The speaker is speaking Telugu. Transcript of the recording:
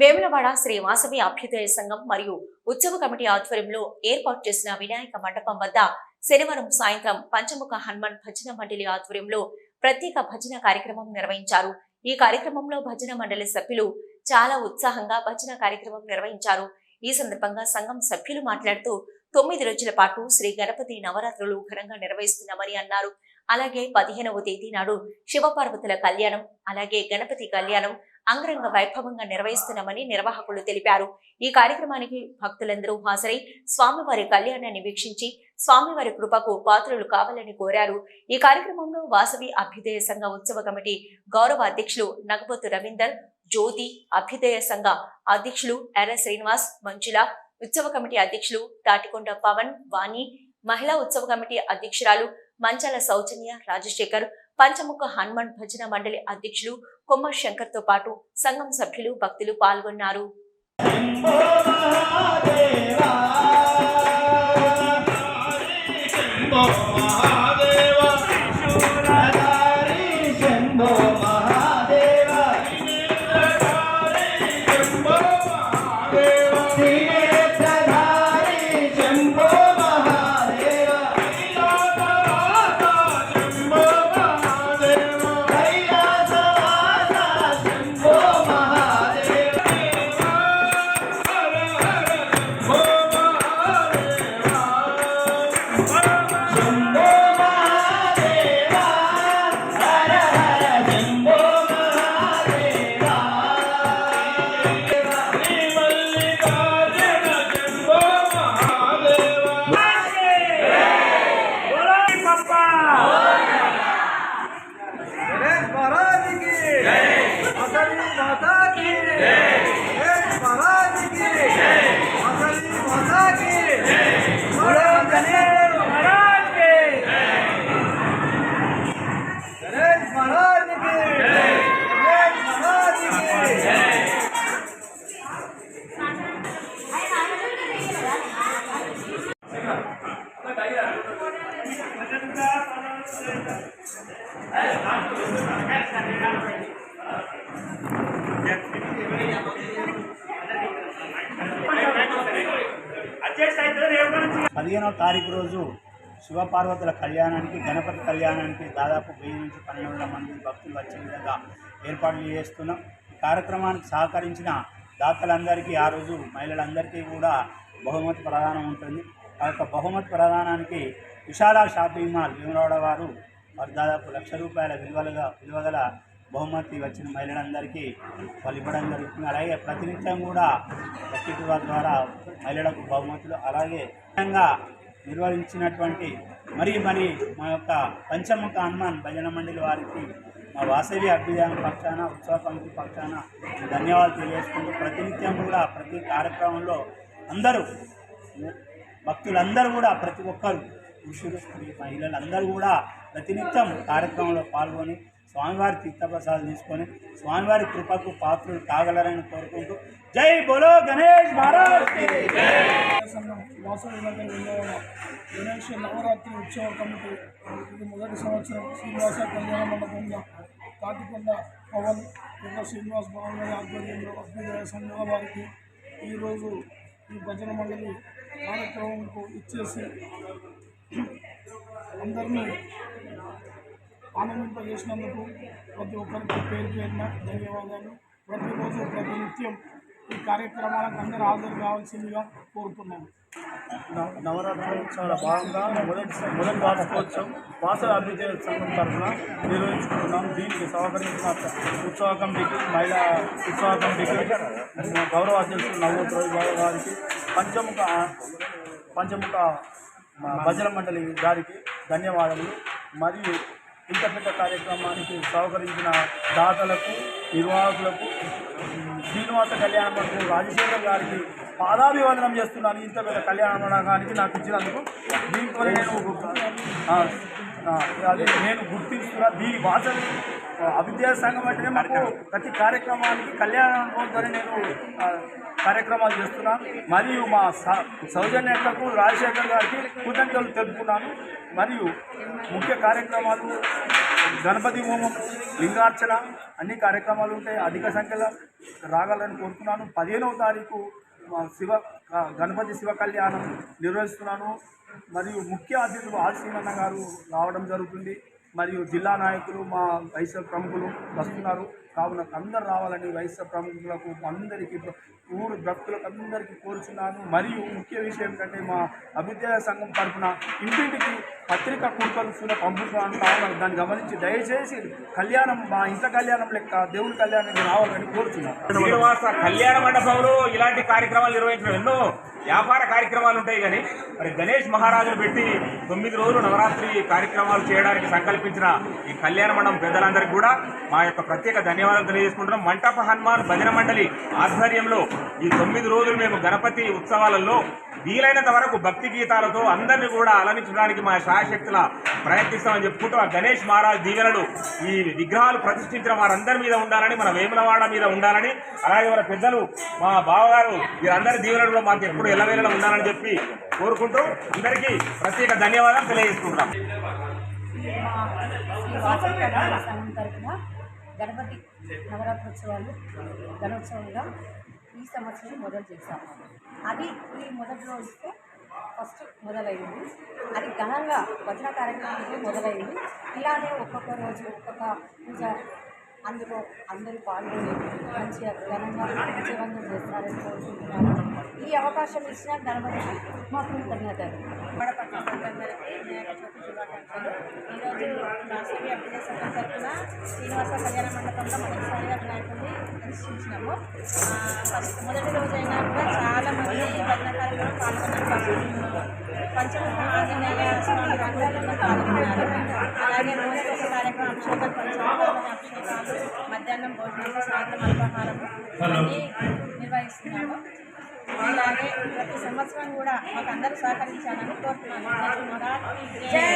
వేములవాడ శ్రీ వాసవి అభ్యుదయ సంఘం మరియు ఉత్సవ కమిటీ ఆధ్వర్యంలో ఏర్పాటు చేసిన వినాయక మండపం వద్ద శనివారం సాయంత్రం పంచముఖ హనుమాన్ భజన మండలి ఆధ్వర్యంలో ప్రత్యేక భజన కార్యక్రమం నిర్వహించారు. ఈ కార్యక్రమంలో భజన మండలి సభ్యులు చాలా ఉత్సాహంగా భజన కార్యక్రమం నిర్వహించారు. ఈ సందర్భంగా సంఘం సభ్యులు మాట్లాడుతూ తొమ్మిది రోజుల పాటు శ్రీ గణపతి నవరాత్రులు ఘనంగా నిర్వహిస్తున్నామని అన్నారు. అలాగే పదిహేనవ తేదీ నాడు శివపార్వతుల కళ్యాణం అలాగే గణపతి కళ్యాణం అంగరంగ వైభవంగా నిర్వహిస్తున్నామని నిర్వాహకులు తెలిపారు. ఈ కార్యక్రమానికి భక్తులందరూ హాజరై స్వామివారి కళ్యాణాన్ని వీక్షించి స్వామివారి కృపకు పాత్రలు కావాలని కోరారు. ఈ కార్యక్రమంలో వాసవి అభ్యుదయ సంఘ ఉత్సవ కమిటీ గౌరవ అధ్యక్షులు నగబోతు రవీందర్ జ్యోతి అభ్యుదయ సంఘ అధ్యక్షులు ఎర్ర శ్రీనివాస్ మంజుల ఉత్సవ కమిటీ అధ్యక్షులు తాటికొండ పవన్ వాణి మహిళా ఉత్సవ కమిటీ అధ్యక్షురాలు మంచాల సౌజన్య రాజశేఖర్ పంచముఖ హనుమాన్ భజన మండలి అధ్యక్షులు కొమ్మ శంకర్తో పాటు సంఘం సభ్యులు భక్తులు పాల్గొన్నారు. మహాదేవా. పదిహేనవ తారీఖు రోజు శివపార్వతుల కళ్యాణానికి గణపతి కళ్యాణానికి దాదాపు వెయ్యి నుంచి పన్నెండు వందల మంది భక్తులు వచ్చే విధంగా ఏర్పాట్లు చేస్తున్నాం. ఈ కార్యక్రమానికి సహకరించిన దాతలందరికీ ఆ రోజు మహిళలందరికీ కూడా బహుమతి ప్రధానం ఉంటుంది. ఆ యొక్క బహుమతి ప్రధానానికి విశాల షాపింగ్ మాల్ భీమరావుడ వారు వారు దాదాపు లక్ష రూపాయల విలువలుగా విలువగల బహుమతి వచ్చిన మహిళలందరికీ వాళ్ళు ఇవ్వడం జరుగుతుంది. అలాగే ప్రతినిత్యం కూడా బకెట్ ద్వారా మహిళలకు బహుమతులు అలాగే ముఖ్యంగా నిర్వహించినటువంటి మరి మరి మా యొక్క పంచముఖ హనుమాన్ భజన మండలి వారికి మా వాసవి అభ్యుదయం పక్షాన ఉత్సవ కమిటీ పక్షాన ధన్యవాదాలు తెలియజేసుకుంటూ ప్రతినిత్యం కూడా ప్రతి కార్యక్రమంలో అందరూ భక్తులందరూ కూడా ప్రతి ఒక్కరు పురుషులు స్త్రీ మహిళలు అందరూ కూడా ప్రతినిత్యం కార్యక్రమంలో పాల్గొని స్వామివారి తీర్థప్రసాదం తీసుకొని స్వామివారి కృపకు పాత్రలు కాగలరని కోరుకుంటూ జై బోలో గణేష్ మహారాజ్ గణేష్ నవరాత్రి ఉత్సవ కమిటీ ఇది మొదటి సంవత్సరం శ్రీనివాస కళ్యాణ మండపంలో తాటికొండ పవన్ ఇంకా శ్రీనివాస్ భవన్ గారి ఆధ్వర్యంలో అభ్యుదయ సంఘాల వారికి ఈరోజు ఈ భజన మండలి కార్యక్రమంకు ఇచ్చేసి అందరినీ ఆనందింపజేసినందుకు ప్రతి ఒక్కరికి పేరు పేరున ధన్యవాదాలు. ప్రతిరోజు ప్రతి నిత్యం ఈ కార్యక్రమాలకు అందరూ హాజరు కావాల్సిందిగా కోరుతున్నాను. నవ- చాలా ఉత్సవాల భాగంగా మొదటి మొదటి వార్షికోత్సవం వాసవ అభివృద్ధి సంఘం తరఫున నిర్వహించుకుంటున్నాం. దీనికి సహకరించిన ఉత్సవ కమిటీకి మహిళా ఉత్సవ కమిటీకి గౌరవ అధ్యక్షులు నవ్వోత్ రోజు గారికి పంచముఖ పంచముఖ భజన మండలి గారికి ధన్యవాదములు. మరియు ఇంత పెద్ద కార్యక్రమానికి సహకరించిన దాతలకు నిర్వాహకులకు శ్రీనివాస కళ్యాణ మంత్రి రాజశేఖర్ గారికి పాదాభివందనం చేస్తున్నాను ఇంత పెద్ద కళ్యాణ మండపానికి నాకు ఇచ్చినందుకు. దీంతో నేను ఆ, అది నేను గుర్తిస్తున్నా దీని భాష అవిద్యా సంఘం అంటేనే మాకు ప్రతి కార్యక్రమానికి కళ్యాణంతోనే నేను కార్యక్రమాలు చేస్తున్నాను. మరియు మా స- సౌజన్యతకు రాజశేఖర్ గారికి కృతజ్ఞతలు తెలుపుతున్నాను. మరియు ముఖ్య కార్యక్రమాలు గణపతి హోమం లింగార్చన అన్ని కార్యక్రమాలు ఉంటాయి అధిక సంఖ్యలో రాగాలని కోరుతున్నాను. పదిహేనవ తారీఖు మా శివ గణపతి శివ కళ్యాణం నిర్వహిస్తున్నాను. మరియు ముఖ్య అతిథులు ఆశీనన్న గారు రావడం జరుగుతుంది. మరియు జిల్లా నాయకులు మా వైశ్య ప్రముఖులు వస్తున్నారు. కావున అందరు రావాలని వైశ్య ప్రముఖులకు అందరికీ ఊరు భక్తులకు అందరికీ కోరుచున్నాను. మరియు ముఖ్య విషయం ఏంటంటే మా అభ్యుదయ సంఘం తరఫున ఇంటింటికి పత్రిక కూర్చొని కూడా పంపుతున్నాను. కావున దాన్ని గమనించి దయచేసి కళ్యాణం మా ఇంత కళ్యాణం లెక్క దేవుని కళ్యాణానికి రావాలని కోరుచున్నాను. శ్రీనివాస కళ్యాణ మండపంలో ఇలాంటి కార్యక్రమాలు నిర్వహించడం ఎన్నో వ్యాపార కార్యక్రమాలు ఉంటాయి కానీ మరి గణేష్ మహారాజును పెట్టి తొమ్మిది రోజులు నవరాత్రి కార్యక్రమాలు చేయడానికి సంకల్పించిన ఈ కళ్యాణ మండపం పెద్దలందరికీ కూడా మా యొక్క ప్రత్యేక ధన్యవాదాలు. తెలియజేసుకుంటున్నాం. మంటప హనుమాన్ భజన మండలి ఆధ్వర్యంలో ఈ తొమ్మిది రోజులు మేము గణపతి ఉత్సవాలలో వీలైనంత వరకు భక్తి గీతాలతో అందరినీ కూడా అలరించడానికి మా శాయశక్తుల ప్రయత్నిస్తామని చెప్పుకుంటూ ఆ గణేష్ మహారాజ్ దీవెనలు ఈ విగ్రహాలు ప్రతిష్ఠించిన వారందరి మీద ఉండాలని మన వేములవాడ మీద ఉండాలని అలాగే మన పెద్దలు మా బావగారు వీరందరి దీవెనలు కూడా మాకు ఎప్పుడు ఎల్లవేళలా ఉండాలని చెప్పి కోరుకుంటూ అందరికీ ప్రత్యేక ధన్యవాదాలు తెలియజేసుకుంటాం గణపతి నవరాత్రోత్సవాలు గణోత్సవంగా ఈ సంవత్సరం మొదలు చేశాము అది ఈ మొదటి రోజుతో ఫస్ట్ మొదలైంది. అది ఘనంగా భజన కార్యక్రమంతో మొదలైంది. ఇలానే ఒక్కొక్క రోజు ఒక్కొక్క పూజ అందులో అందరూ పాల్గొని మంచిగా ఘనంగా విజయవంతం చేస్తారని కోరుకుంటున్నాను. ఈ అవకాశం ఇచ్చిన గణపతికి మా కృతజ్ఞతలు పట్టణ ప్రజలందరికీ వినాయక చవితి శుభాకాంక్షలు. ఈరోజు వాసవి అభ్యుదయ సంఘం తరఫున శ్రీనివాస కళ్యాణ మండపంలో మొదటిసారిగా వినాయకుడిని దర్శించినాము. ఫస్ట్ మొదటి రోజు అయినా కూడా చాలా మంది భజన పాల్గొన్నారు. పంచముఖ ఆంజనేయ స్వామి రంగాలలో పాల్గొన్నారు. అలాగే రోజుకి కార్యక్రమం అభిషేకం పంచముఖ అభిషేకాలు మధ్యాహ్నం భోజనాలు సాయంత్రం అల్పాహారము అన్నీ నిర్వహిస్తున్నాము. ఇలాగే ప్రతి సంవత్సరం కూడా మాకు అందరూ సహకరించాలని కోరుతున్నాను.